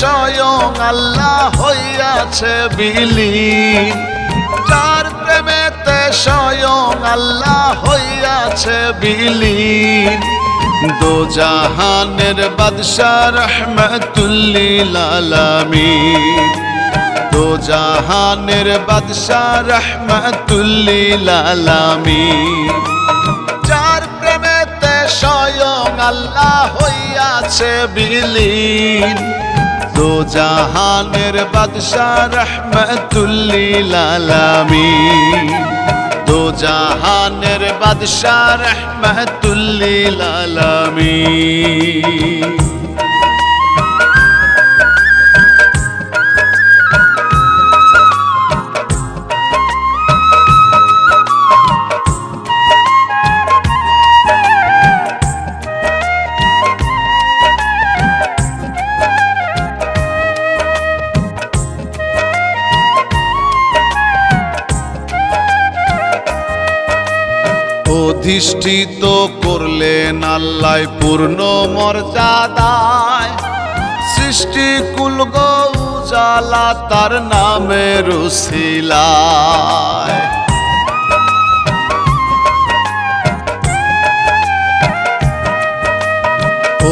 স্বয়ং আল্লাহ হইয়াছে বিলীন যার প্রেমেতে স্বয়ং আল্লাহ হইয়াছে বিলীন দো জাহানের বাদশাহ রহমতুল্লিল আলামিন। দো জাহানের বাদশাহ রহমতুল্লিল আলামিন। যার প্রেমেতে স্বয়ং আল্লাহ হইয়াছে বিলীন দো জাহানের বাদশাহ রহমতুল্লিল আলামিন। দো জাহানের বাদশাহ রহমতুল্লিল আলামিন। অধিষ্ঠিত করলেন আল্লাহ পূর্ণ মর্যাদায়। সৃষ্টি কুল গৌজালা তার নামে রুশিলায়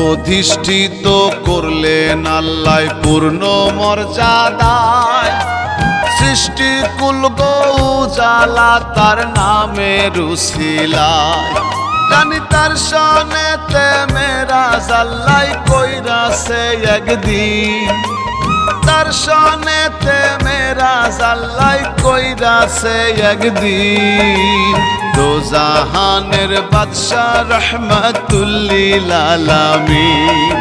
অধিষ্ঠিত করলেন আল্লাহ পূর্ণ মর্যাদায়। সৃষ্টি কুল গৌজালা তার নামে রুশিলায়। জানি তার সনেতে মেরা জাল্লাই কইরাছে একদিন। তার সনেতে মেরা জাল্লাই কইরাছে একদিন। দো জাহানের বাদশাহ রহমতুল্লিল আলামিন।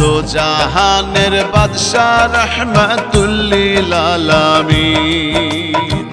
দো জাহানের বাদশাহ রহমতুল্লিল আলামিন।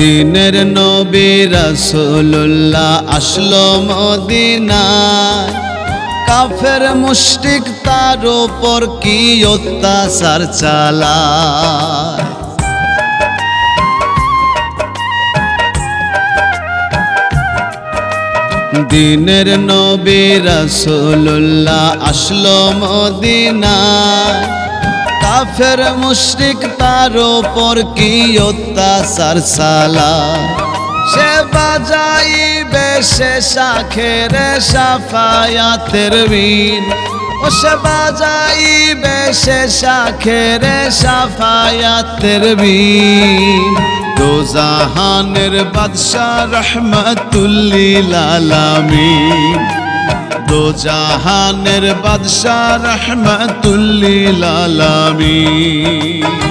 দিনের নবী রাসূলুল্লাহ আসলো মদিনায়। কাফের মুশরিক তার উপর কি অত্যাচার চালায়? দিনের নবী রাসূলুল্লাহ আসলো মদিনায়। কাফের মুশরিক তার উপর কি অত্যাচার সালা? সে বাজাইবে সে শাখের সাফায়াতের বিন ও সে বাজাইবে সে শাখের সাফায়াতের বিন দো জাহানের বাদশাহ রহমতুল্লিল আলামিন। দো জাহানের বাদশাহ রহমতুল্লিল আলামিন।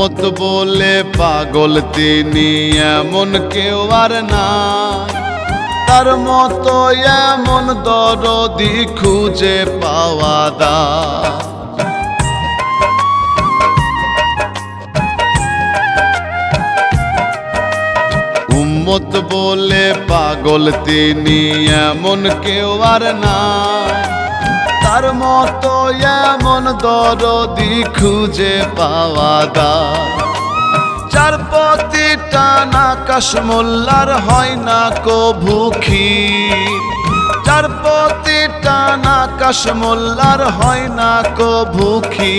উম্মত বলে পাগল তিনি, এমন কেউ আর না তার মতো এমন দরদি খুঁজে পাওয়া দা উম্মত বলে পাগল তিনি, এমন কেউ আর না তার মতো এমন দরদি খুঁজে পাওয়া দা যার প্রতি টানা কাশমোল্লার হয় না কো ভুখি যার প্রতি টানা কাশমোল্লার হয় না কো ভুখি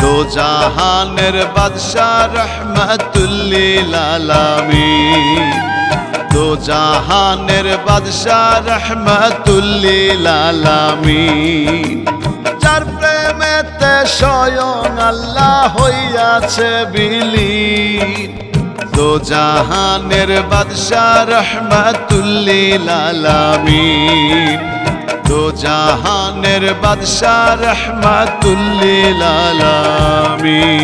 দো জাহানের বাদশাহ রহমতুল্লিল আলামিন। দো জাহানের বাদশাহ রহমতুল্লিল আলামিন। যার প্রেমেতে স্বয়ং আল্লাহ হইয়াছে বিলি দো জাহানের বাদশাহ রহমতুল্লিল আলামিন। দো জাহানের বাদশাহ রহমতুল্লিল আলামিন।